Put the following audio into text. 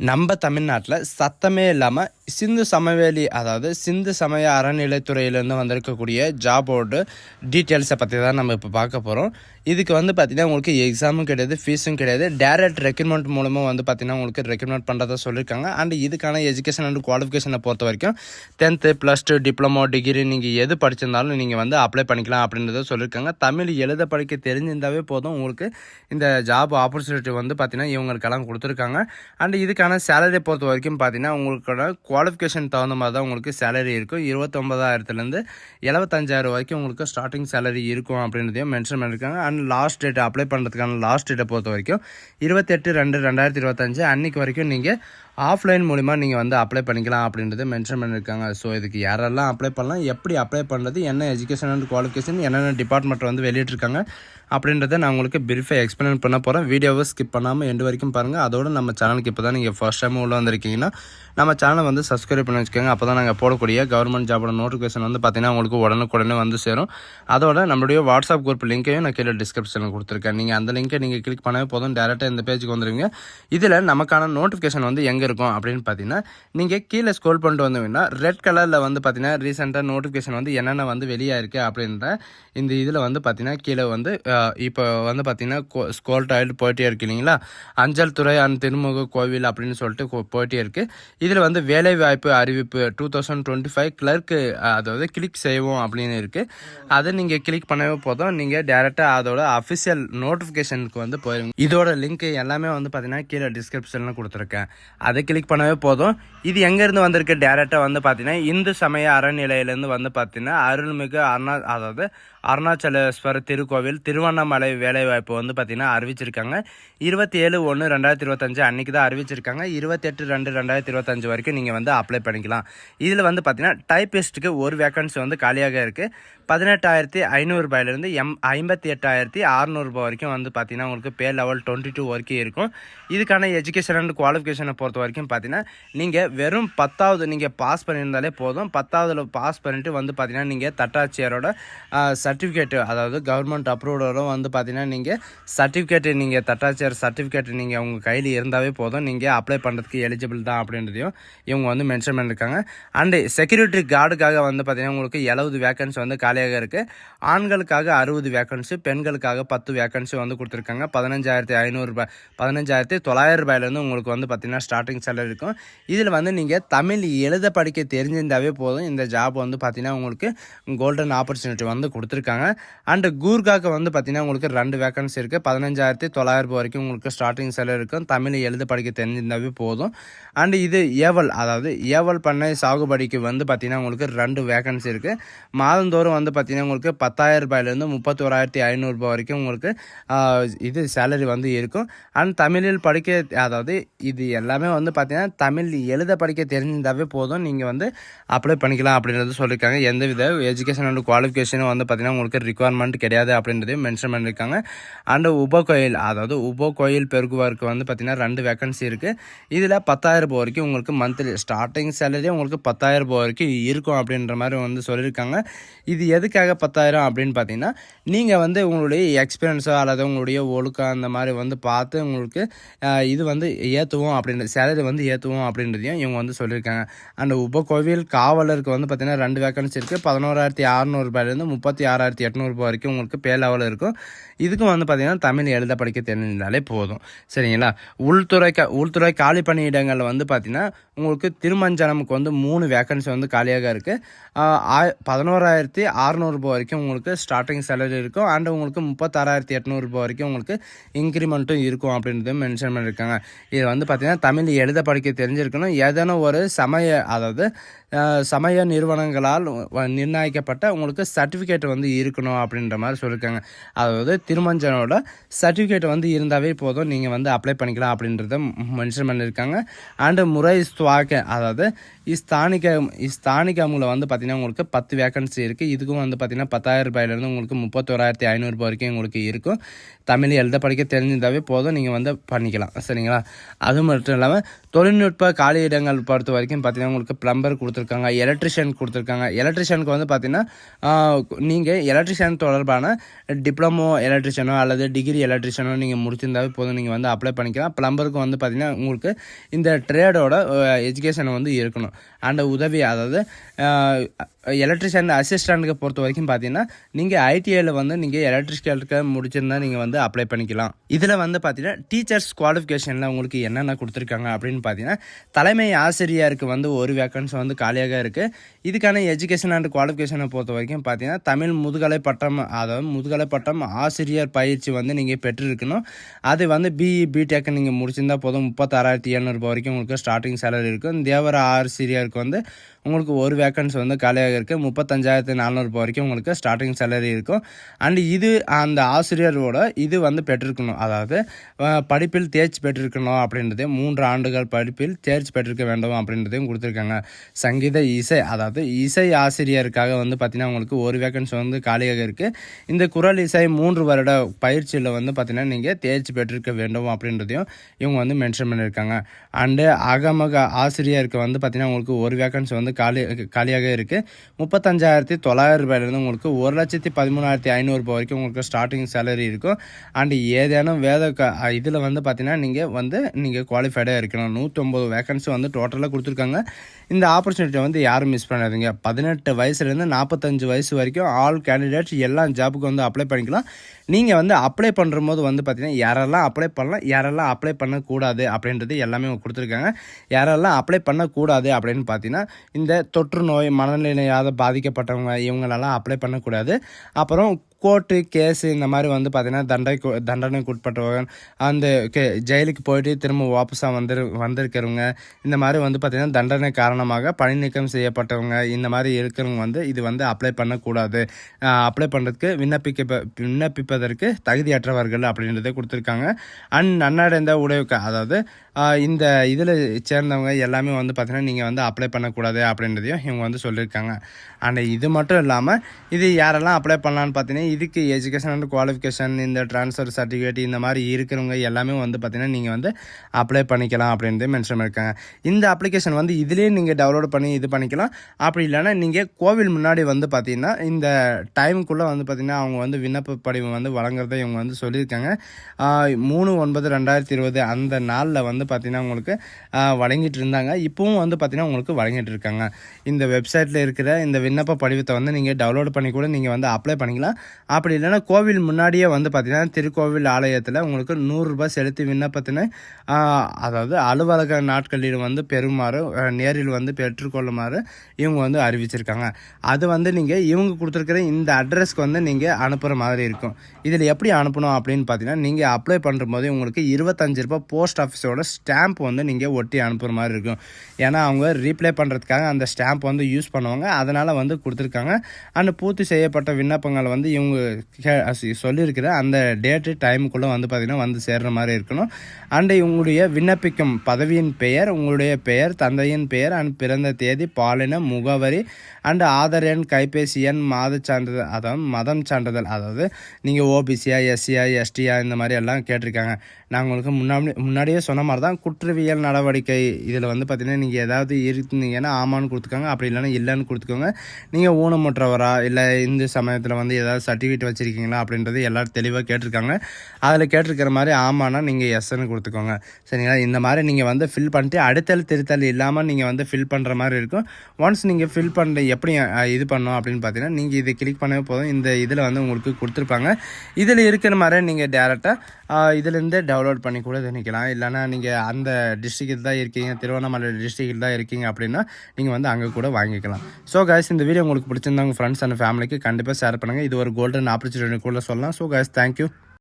நம்ம தமிழ்நாட்டில் சத்தமே இல்லாமல் சிந்து சமவெளி அதாவது சிந்து சமய அறநிலைத்துறையிலேருந்து வந்திருக்கக்கூடிய ஜாபோட டீட்டெயில்ஸை பற்றி தான் நம்ம இப்போ பார்க்க போகிறோம் இதுக்கு வந்து பார்த்திங்கன்னா உங்களுக்கு எக்ஸாமும் கிடையாது ஃபீஸும் கிடையாது. டேரக்ட் ரெக்ரூட்மெண்ட் மூலமாக வந்து பார்த்திங்கன்னா உங்களுக்கு ரெக்ரூட்மெண்ட் பண்ணுறதா சொல்லியிருக்காங்க அண்ட் இதுக்கான எஜுகேஷன் அண்ட் குவாலிஃபிகேஷனை பொறுத்த வரைக்கும் tenth plus two diploma degree நீங்கள் எது படிச்சிருந்தாலும் நீங்கள் வந்து அப்ளை பண்ணிக்கலாம் அப்படின்றத சொல்லியிருக்காங்க தமிழ் எழுத படிக்க தெரிஞ்சிருந்தாவே போதும் உங்களுக்கு இந்த ஜாப் ஆப்பர்ச்சுனிட்டி வந்து பார்த்திங்கன்னா இவங்களுக்கெல்லாம் கொடுத்துருக்காங்க. அண்ட் இதுக்கான சேலரி பொறுத்த வரைக்கும் பார்த்தீங்கன்னா உங்களுக்கான குவாலிஃபிகேஷன் தகுந்த மாதிரி தான் உங்களுக்கு சேலரி இருக்கும் இருபத்தொம்பதாயிரத்துலேருந்து எழுபத்தஞ்சாயிரம் வரைக்கும் உங்களுக்கு ஸ்டார்டிங் சேலரி இருக்கும் அப்படின்றதையும் மென்ஷன் பண்ணியிருக்காங்க அண்ட் லாஸ்ட் டேட் அப்ளை பண்ணுறதுக்கான லாஸ்ட் டேட்டை பொறுத்த வரைக்கும் இருபத்தெட்டு ரெண்டு ரெண்டாயிரத்தி இருபத்தஞ்சு அன்னைக்கு வரைக்கும் நீங்கள் ஆஃப்லைன் மூலிமா நீங்கள் வந்து அப்ளை பண்ணிக்கலாம் அப்படின்றத மென்ஷன் பண்ணியிருக்காங்க ஸோ இதுக்கு யாரெல்லாம் அப்ளை பண்ணலாம் எப்படி அப்ளை பண்ணுறது என்ன எஜுகேஷன் அண்ட் குவாலிஃபிகேஷன் என்னென்ன டிபார்ட்மெண்ட் வந்து வெளியிட்டிருக்காங்க அப்படின்றத நான் உங்களுக்கு பிரீஃபாக எக்ஸ்பிளைன் பண்ண போகிறேன் வீடியோவை ஸ்கிப் பண்ணாமல் எண்டு வரைக்கும் பாருங்கள் அதோடு நம்ம சேனலுக்கு இப்போ தான் நீங்கள் ஃபர்ஸ்ட் டைம் உள்ளே வந்திருக்கீங்கன்னா நம்ம சேனலை வந்து சப்ஸ்கிரைப் பண்ணி வச்சுக்கோங்க. அப்போ தான் நாங்கள் போடக்கூடிய கவர்மெண்ட் ஜாபோட நோட்டிஃபிகேஷன் வந்து பார்த்தீங்கன்னா உங்களுக்கு உடனுக்குடனே வந்து சேரும். அதோட நம்மளுடைய வாட்ஸ்அப் குரூப் லிங்க்கையும் நான் கீழே டிஸ்கிரிப்ஷனில் கொடுத்துருக்கேன். நீங்கள் அந்த லிங்கை நீங்கள் கிளிக் பண்ணவே போதும். டேரெக்டாக இந்த பேஜுக்கு வந்துடுவீங்க இதில் நமக்கான நோட்டிஃபிகேஷன் வந்து எங்கே இருக்கும் அப்படின்னு பார்த்தீங்கன்னா நீங்கள் கீழே ஸ்க்ரோல் பண்ணிட்டு வந்தீங்கன்னா ரெட் கலரில் வந்து பார்த்தீங்கன்னா ரீசெண்டாக நோட்டிஃபிகேஷன் வந்து என்னென்ன வந்து வெளியாயிருக்கு அப்படின்ற இந்த இதில் வந்து பார்த்தீங்கன்னா கீழே வந்து இப்போ வந்து பார்த்தீங்கன்னா ஸ்கோல் டாய்லெட் போயிட்டே இருக்கு இல்லைங்களா? அஞ்சல் துறை அண்ட் திருமுக கோவில் அப்படின்னு சொல்லிட்டு போயிட்டே இருக்கு. இதில் வந்து வேலை வாய்ப்பு அறிவிப்பு two thousand twenty five clerk அதாவது கிளிக் செய்வோம் அப்படின்னு இருக்கு. அதை நீங்கள் கிளிக் பண்ணவே போதும். நீங்கள் டேரெக்டாக அதோட அஃபிஷியல் நோட்டிஃபிகேஷனுக்கு வந்து போயிருங்க இதோட லிங்க் எல்லாமே வந்து பார்த்தீங்கன்னா கீழே டிஸ்கிரிப்ஷனில் கொடுத்துருக்கேன். அதை கிளிக் பண்ணவே போதும். இது எங்கேருந்து வந்திருக்கு? டேரெக்டாக வந்து பார்த்தீங்கன்னா இந்து சமய அறநிலையிலேருந்து வந்து பார்த்தீங்கன்னா அருள்மிகு அருணா அதாவது அருணாச்சலேஸ்வரர் திருக்கோவில் திருவண்ணாமலை வேலைவாய்ப்பு வந்து பார்த்திங்கன்னா அறிவிச்சிருக்காங்க. இருபத்தி ஏழு ஒன்று ரெண்டாயிரத்தி இருபத்தஞ்சு அன்றைக்கி தான் அறிவிச்சிருக்காங்க. இருபத்தெட்டு ரெண்டு ரெண்டாயிரத்தி இருபத்தஞ்சு வரைக்கும் நீங்கள் வந்து அப்ளை பண்ணிக்கலாம். இதில் வந்து பார்த்திங்கன்னா டைப்பிஸ்ட்டுக்கு ஒரு வேக்கன்சி வந்து காலியாக இருக்குது பதினெட்டாயிரத்தி ஐநூறுபாயிலேருந்து எம் ஐம்பத்தி எட்டாயிரத்தி அறநூறுபா வரைக்கும் வந்து பார்த்தீங்கன்னா உங்களுக்கு பே லெவல் டுவெண்ட்டி டூ வரைக்கும் இருக்கும். இதுக்கான எஜுகேஷன் அண்ட் குவாலிஃபிகேஷனை பொறுத்த வரைக்கும் பார்த்தீங்கன்னா நீங்கள் வெறும் பத்தாவது நீங்கள் பாஸ் பண்ணியிருந்தாலே போதும். பத்தாவதில் பாஸ் பண்ணிட்டு வந்து பார்த்திங்கன்னா நீங்கள் தட்டாட்சியரோட சர்டிஃபிகேட்டு அதாவது கவர்மெண்ட் அப்ரூவோட வந்து பார்த்தீங்கன்னா நீங்கள் சர்டிஃபிகேட்டு நீங்கள் தட்டாச்சியர் சர்டிஃபிகேட் நீங்கள் உங்கள் கையில் இருந்தாவே போதும். நீங்கள் அப்ளை பண்ணுறதுக்கு எலிஜிபிள் தான் அப்படின்றதையும் இவங்க வந்து மென்ஷன் பண்ணியிருக்காங்க அண்டு செக்யூரிட்டி கார்டுக்காக வந்து பார்த்திங்கன்னா உங்களுக்கு எழுபது வேக்கன்சி வந்து காலியாக இருக்குது ஆண்களுக்காக அறுபது வேக்கன்சி பெண்களுக்காக பத்து வேக்கன்சி வந்து கொடுத்துருக்காங்க. பதினஞ்சாயிரத்தி ஐநூறுரூபா பதினஞ்சாயிரத்தி தொள்ளாயிரம் ரூபாயிலேருந்து உங்களுக்கு வந்து பார்த்தீங்கன்னா ஸ்டார்டிங் சேலரி இருக்கும். இதில் வந்து நீங்கள் தமிழ் எழுத படிக்க தெரிஞ்சிருந்தாவே போதும். இந்த ஜாப் வந்து பார்த்திங்கன்னா உங்களுக்கு கோல்டன் ஆப்பர்ச்சுனிட்டி வந்து கொடுத்துருக்காங்க. அண்டு கூர்காக்கு வந்து பார்த்தீங்கன்னா உங்களுக்கு ரெண்டு வேக்கன்சி இருக்குது பதினஞ்சாயிரத்தி தொள்ளாயிரம் ரூபாய் வரைக்கும் உங்களுக்கு ஸ்டார்டிங் சேலரி இருக்கும். தமிழ் எழுத படிக்க தெரிஞ்சிருந்தாவே போதும். அண்டு இது ஏவல் அதாவது ஏவல் பண்ணை சாகுபடிக்கு வந்து பார்த்தீங்கன்னா உங்களுக்கு ரெண்டு வேக்கன்சி இருக்குது மாதந்தோறும் வந்து பார்த்தீங்கன்னா உங்களுக்கு பத்தாயிரம் ரூபாயிலேருந்து முப்பத்தோராயிரத்தி ஐநூறுரூபா வரைக்கும் உங்களுக்கு இது சேலரி வந்து இருக்கும். அண்ட் தமிழில் படிக்க அதாவது இது எல்லாமே வந்து பார்த்தீங்கன்னா தமிழ் எழுத படிக்க தெரிஞ்சிருந்தாவே போதும். நீங்கள் வந்து அப்ளை பண்ணிக்கலாம் அப்படின்றது சொல்லியிருக்காங்க எந்த வித எஜுகேஷன் அண்ட் குவாலிஃபிகேஷனும் வந்து பார்த்தீங்கன்னா உங்களுக்கு ரிக்குவயர்மெண்ட் கிடையாது அப்படின்றதையும் மென்ஷன் பண்ணியிருக்காங்க அண்டு உப கோயில் அதாவது உப கோயில் பெருகுவாருக்கு வந்து பார்த்தீங்கன்னா ரெண்டு வேக்கன்சி இருக்குது இதில் பத்தாயிரம் ரூபாய் வரைக்கும் உங்களுக்கு மந்த்லி ஸ்டார்டிங் சேலரி உங்களுக்கு பத்தாயிரம் ரூபாய் வரைக்கும் இருக்கும் அப்படின்ற மாதிரி வந்து சொல்லியிருக்காங்க. இது எதுக்காக பத்தாயிரம் அப்படின்னு பார்த்தீங்கன்னா நீங்கள் வந்து உங்களுடைய எக்ஸ்பீரியன்ஸோ அல்லது உங்களுடைய ஒழுக்கம் அந்த மாதிரி வந்து பார்த்து உங்களுக்கு இது வந்து ஏற்றுவோம் அப்படின்றது சேலரி வந்து ஏற்றுவோம் அப்படின்றதையும் இவங்க வந்து சொல்லியிருக்காங்க. அண்ட் உபகோவில் காவலருக்கு வந்து பார்த்தீங்கன்னா ரெண்டு வேக்கன்சி இருக்குது பதினோராயிரத்தி அறநூறுபாயிலேருந்து முப்பத்தி ஆறு ஆறாயிரத்தி எட்நூறுபா வரைக்கும் உங்களுக்கு பே இருக்கும். இதுக்கும் வந்து பார்த்திங்கன்னா தமிழ் எழுத படிக்க தெரிஞ்சிருந்தாலே போதும். சரிங்களா? உள்துறை க உள்துறை காலி பணியிடங்களில் வந்து பார்த்திங்கன்னா உங்களுக்கு திருமஞ்சனமுக்கு வந்து மூணு வேக்கன்சி வந்து காலியாக இருக்குது பதினோராயிரத்தி அறநூறுபா வரைக்கும் உங்களுக்கு ஸ்டார்டிங் சேலரி இருக்கும். அண்ட் உங்களுக்கு முப்பத்தாறாயிரத்தி எட்நூறுபா வரைக்கும் உங்களுக்கு இன்க்ரிமெண்ட்டும் இருக்கும் அப்படின்றத மென்ஷன் பண்ணியிருக்காங்க இது வந்து பார்த்திங்கன்னா தமிழ் எழுத படிக்க தெரிஞ்சிருக்கணும். ஏதேனும் ஒரு சமய அதாவது சமய நிறுவனங்களால் வ- நிர்ணயிக்கப்பட்ட உங்களுக்கு சர்டிஃபிகேட் வந்து இருக்கணும் அப்படின்ற மாதிரி சொல்லியிருக்காங்க அதாவது திருமஞ்சனோட சர்டிஃபிகேட் வந்து இருந்தாவே போதும். நீங்கள் வந்து அப்ளை பண்ணிக்கலாம் அப்படின்றத மென்ஷன் பண்ணியிருக்காங்க அண்டு முறை ஸ்துவாக்க அதாவது ஸ்தானிக ஸ்தானிகமில் வந்து பார்த்திங்கன்னா உங்களுக்கு பத்து வேக்கன்சி இருக்குது இதுக்கும் வந்து பார்த்தீங்கன்னா பத்தாயிரம் ரூபாயிலேருந்து உங்களுக்கு முப்பத்தோராயிரத்தி ஐநூறுரூபா வரைக்கும் உங்களுக்கு இருக்கும். தமிழ் எழுத படிக்க தெரிஞ்சிருந்தாவே போதும். நீங்கள் வந்து பண்ணிக்கலாம். சரிங்களா? அது மட்டும் இல்லாமல் தொழில்நுட்ப காலியிடங்கள் பொறுத்த வரைக்கும் பார்த்தீங்கன்னா உங்களுக்கு ப்ளம்பர் கொடுத்து கொடுத்துருக்காங்க எலக்ட்ரிஷியன் கொடுத்துருக்காங்க. எலக்ட்ரிஷியனுக்கு வந்து பார்த்தீங்கன்னா நீங்கள் எலக்ட்ரிஷியன் தொடர்பான டிப்ளமோ எலக்ட்ரிஷியனோ அல்லது டிகிரி எலக்ட்ரிஷியனோ நீங்கள் முடிச்சிருந்தாவே போதும். நீங்கள் வந்து அப்ளை பண்ணிக்கலாம். ப்ளம்பருக்கு வந்து பார்த்தீங்கன்னா உங்களுக்கு இந்த ட்ரேடோட எஜுகேஷன் வந்து இருக்கணும். அந்த உதவி அதாவது எலக்ட்ரிஷியன் அசிஸ்டண்ட்டுக்கு பொறுத்த வரைக்கும் பார்த்தீங்கன்னா நீங்கள் ஐடிஐயில் வந்து நீங்கள் எலக்ட்ரிக்கலுக்கு முடிச்சிருந்தா நீங்கள் வந்து அப்ளை பண்ணிக்கலாம். இதில் வந்து பார்த்தீங்கன்னா டீச்சர்ஸ் குவாலிஃபிகேஷனில் உங்களுக்கு என்னென்ன கொடுத்துருக்காங்க அப்படின்னு பார்த்தீங்கன்னா தலைமை ஆசிரியருக்கு வந்து ஒரு வேக்கன்ஸ் வந்து காலியாக இருக்குது இதுக்கான எஜுகேஷன் அண்ட் குவாலிஃபிகேஷனை பொறுத்த வரைக்கும் பார்த்தீங்கன்னா தமிழ் முதுகலை பட்டம் அதாவது முதுகலை பட்டம் ஆசிரியர் பயிற்சி வந்து நீங்கள் பெற்றிருக்கணும். அது வந்து பிஇ பிடெக் நீங்கள் முடிச்சிருந்தால் போதும். முப்பத்தாறாயிரத்தி எழுநூறுபா வரைக்கும் உங்களுக்கு ஸ்டார்டிங் சேலரி இருக்கும். தேவர வந்து உங்களுக்கு ஒரு வேக்கன்ஸ் வந்து காலியாக இருக்குது முப்பத்தஞ்சாயிரத்து நானூறுபா வரைக்கும் உங்களுக்கு ஸ்டார்டிங் சேலரி இருக்கும். அண்ட் இது அந்த ஆசிரியரோட இது வந்து பெற்றிருக்கணும். அதாவது படிப்பில் தேர்ச்சி பெற்றிருக்கணும் அப்படின்றது மூன்று ஆண்டுகள் படிப்பில் தேர்ச்சி பெற்றிருக்க வேண்டும் அப்படின்றதையும் கொடுத்துருக்காங்க. சங்கீத இசை அதாவது இசை ஆசிரியருக்காக வந்து பார்த்திங்கன்னா உங்களுக்கு ஒரு வேக்கன்ஸ் வந்து காலியாக இருக்குது இந்த குரல் இசை மூன்று வருட பயிற்சியில் வந்து பார்த்திங்கன்னா நீங்கள் தேர்ச்சி பெற்றிருக்க வேண்டும் அப்படின்றதையும் இவங்க வந்து மென்ஷன் பண்ணியிருக்காங்க. அண்டு அகமக ஆசிரியருக்கு வந்து பார்த்திங்கன்னா உங்களுக்கு ஒரு வேக்கன்ஸ் வந்து காலி காலியாக இருக்குது முப்பத்தஞ்சாயிரத்தி தொள்ளாயிரம் ரூபாயிலேருந்து உங்களுக்கு ஒரு லட்சத்தி பதிமூணாயிரத்தி ஐநூறுரூபா வரைக்கும் உங்களுக்கு ஸ்டார்டிங் சேலரி இருக்கும். அண்டு ஏதேனும் வேத க இதில் வந்து பார்த்தீங்கன்னா நீங்கள் வந்து நீங்கள் குவாலிஃபைடாக இருக்கணும் நூற்றொம்பது வேகன்சி வந்து டோட்டலாக கொடுத்துருக்காங்க. இந்த ஆப்பர்ச்சுனிட்டியை வந்து யாரும் மிஸ் பண்ணாதீங்க. பதினெட்டு வயசுலேருந்து நாற்பத்தஞ்சு வயசு வரைக்கும் ஆல் கேண்டிடேட்ஸ் எல்லா ஜாபுக்கு வந்து அப்ளை பண்ணிக்கலாம். நீங்கள் வந்து அப்ளை பண்ணுற போது வந்து பார்த்தீங்கன்னா யாரெல்லாம் அப்ளை பண்ணலாம் யாரெல்லாம் அப்ளை பண்ணக்கூடாது அப்படின்றது எல்லாமே கொடுத்துருக்காங்க. யாரெல்லாம் அப்ளை பண்ணக்கூடாது அப்படின்னு பார்த்தீங்கன்னா இந்த தொற்று நோய் மனநிலையாத பாதிக்கப்பட்டவங்க இவங்களெல்லாம் அப்ளை பண்ணக்கூடாது. அப்புறம் கோர்ட்டு கேஸு இந்த மாதிரி வந்து பார்த்தீங்கன்னா தண்டை தண்டனைக்கு உட்பட்டவங்க அந்த கே ஜெயிலுக்கு போயிட்டு திரும்ப வாபஸாக வந்துரு வந்திருக்கிறவங்க இந்த மாதிரி வந்து பார்த்தீங்கன்னா தண்டனை காரணமாக பணி நீக்கம் செய்யப்பட்டவங்க இந்த மாதிரி இருக்கிறவங்க வந்து இது வந்து அப்ளை பண்ணக்கூடாது. அப்ளை பண்ணுறதுக்கு விண்ணப்பிக்க விண்ணப்பிப்பதற்கு தகுதியற்றவர்கள் அப்படின்றத கொடுத்துருக்காங்க. அண்ட் நன்னடைந்த உடைவுக்கு அதாவது இந்த இதில் சேர்ந்தவங்க எல்லாமே வந்து பார்த்திங்கன்னா நீங்கள் வந்து அப்ளை பண்ணக்கூடாது அப்படின்றதையும் இவங்க வந்து சொல்லியிருக்காங்க. அண்ட் இது மட்டும் இல்லாமல் இது யாரெல்லாம் அப்ளை பண்ணலான்னு பார்த்தீங்கன்னா இதுக்கு எஜுகேஷன் அண்ட் குவாலிஃபிகேஷன் இந்த ட்ரான்ஸ்ஃபர் சர்டிஃபிகேட் இந்த மாதிரி இருக்கிறவங்க எல்லாமே வந்து பார்த்திங்கன்னா நீங்கள் வந்து அப்ளை பண்ணிக்கலாம் அப்படின்றது மென்ஷன் பண்ணியிருக்காங்க இந்த அப்ளிகேஷன் வந்து இதுலேயே நீங்கள் டவுன்லோட் பண்ணி இது பண்ணிக்கலாம். அப்படி இல்லைன்னா நீங்கள் கோவில் முன்னாடி வந்து பார்த்தீங்கன்னா இந்த டைமுக்குள்ளே வந்து பார்த்தீங்கன்னா அவங்க வந்து விண்ணப்ப படிவம் வந்து வழங்குறதை இவங்க வந்து சொல்லியிருக்காங்க. மூணு ஒன்பது ரெண்டாயிரத்தி இருபது அந்த நாளில் வந்து பார்த்தீங்கன்னா உங்களுக்கு வழங்கிட்டு இருந்தாங்க. இப்போவும் வந்து பார்த்திங்கன்னா உங்களுக்கு வழங்கிட்டு இருக்காங்க. இந்த வெப்சைட்டில் இருக்கிற இந்த விண்ணப்ப படிவத்தை வந்து நீங்கள் டவுன்லோட் பண்ணி கூட நீங்கள் வந்து அப்ளை பண்ணிக்கலாம். அப்படி இல்லைன்னா கோவில் முன்னாடியே வந்து பார்த்தீங்கன்னா திருக்கோவில் ஆலயத்தில் உங்களுக்கு நூறுரூபா செலுத்தி விண்ணப்பத்தினை அதாவது அலுவலக நாட்களில் வந்து பெறுமாறு நேரில் வந்து பெற்றுக்கொள்ளுமாறு இவங்க வந்து அறிவிச்சிருக்காங்க. அது வந்து நீங்கள் இவங்க கொடுத்துருக்கிற இந்த அட்ரஸ்க்கு வந்து நீங்கள் அனுப்புகிற மாதிரி இருக்கும். இதில் எப்படி அனுப்பணும் அப்படின்னு பார்த்தீங்கன்னா நீங்கள் அப்ளை பண்ணும்போது உங்களுக்கு இருபத்தஞ்சு ரூபாய் போஸ்ட் ஆஃபீஸோட ஸ்டாம்ப் வந்து நீங்கள் ஒட்டி அனுப்புகிற மாதிரி இருக்கும். ஏன்னா அவங்க ரீப்ளை பண்ணுறதுக்காக அந்த ஸ்டாம்ப் வந்து யூஸ் பண்ணுவாங்க. அதனால் வந்து கொடுத்துருக்காங்க. அண்ட் பூர்த்தி செய்யப்பட்ட விண்ணப்பங்கள் வந்து இவங்க சொல்லியிருக்கிற அந்த டேட்டு டைமுக்குள்ளே வந்து பார்த்திங்கன்னா வந்து சேர்ற மாதிரி இருக்கணும். அண்டு உங்களுடைய விண்ணப்பிக்கும் பதவியின் பெயர் உங்களுடைய பெயர் தந்தையின் பெயர் அண்ட் பிறந்த தேதி பாலின முகவரி அண்டு ஆதார் எண் கைபேசி எண் மாத சான்றிதழ் அதாவது மதம் சான்றிதழ் அதாவது நீங்கள் ஓபிசியா எஸ்சியா எஸ்டியா இந்த மாதிரி எல்லாம் கேட்டிருக்காங்க. நான் உங்களுக்கு முன்னாடி முன்னாடியே சொன்ன மாதிரி தான் குற்றவியல் நடவடிக்கை இதில் வந்து பார்த்திங்கன்னா நீங்கள் ஏதாவது இருந்தீங்கன்னா ஆமான்னு கொடுத்துக்கோங்க. அப்படி இல்லைன்னா இல்லைன்னு கொடுத்துக்கோங்க. நீங்கள் ஊனமுற்றவரா? இல்லை இந்து சமயத்தில் வந்து ஏதாவது சர்டிஃபிகேட் வச்சுருக்கீங்களா அப்படின்றது எல்லோரும் தெளிவாக கேட்டிருக்காங்க. அதில் கேட்டிருக்கிற மாதிரி ஆமான்னா நீங்கள் எஸ்ன்னு கொடுத்துக்கோங்க. சரிங்களா? இந்த மாதிரி நீங்கள் வந்து ஃபில் பண்ணிட்டு அடுத்தல் திருத்தல் இல்லாமல் நீங்கள் வந்து ஃபில் பண்ணுற மாதிரி இருக்கும். ஒன்ஸ் நீங்கள் ஃபில் பண்ணுற எப்படி இது பண்ணோம் அப்படின்னு பார்த்தீங்கன்னா நீங்கள் இதை கிளிக் பண்ணவே போதும். இந்த இதில் வந்து உங்களுக்கு கொடுத்துருப்பாங்க. இதில் இருக்கிற மாதிரி நீங்கள் டேரெக்டாக இதுலேருந்தே டவுன்லோட் பண்ணி கூட நினைக்கலாம் இல்லைன்னா நீங்கள் அந்த டிஸ்ட்ரிக்டில் தான் இருக்கீங்க திருவண்ணாமலை டிஸ்ட்ரிக்டில் தான் இருக்கீங்க அப்படின்னா நீங்கள் வந்து அங்கே கூட வாங்கிக்கலாம். ஸோ கைஸ் இந்த வீடியோ உங்களுக்கு பிடிச்சிருந்தா உங்கள் ஃப்ரெண்ட்ஸ் அண்ட் ஃபேமிலிக்கு கண்டிப்பாக ஷேர் பண்ணுங்கள் இது ஒரு கோல்டன் ஆப்பர்ச்சுனிட்டி கூட சொல்லலாம். So guys thank you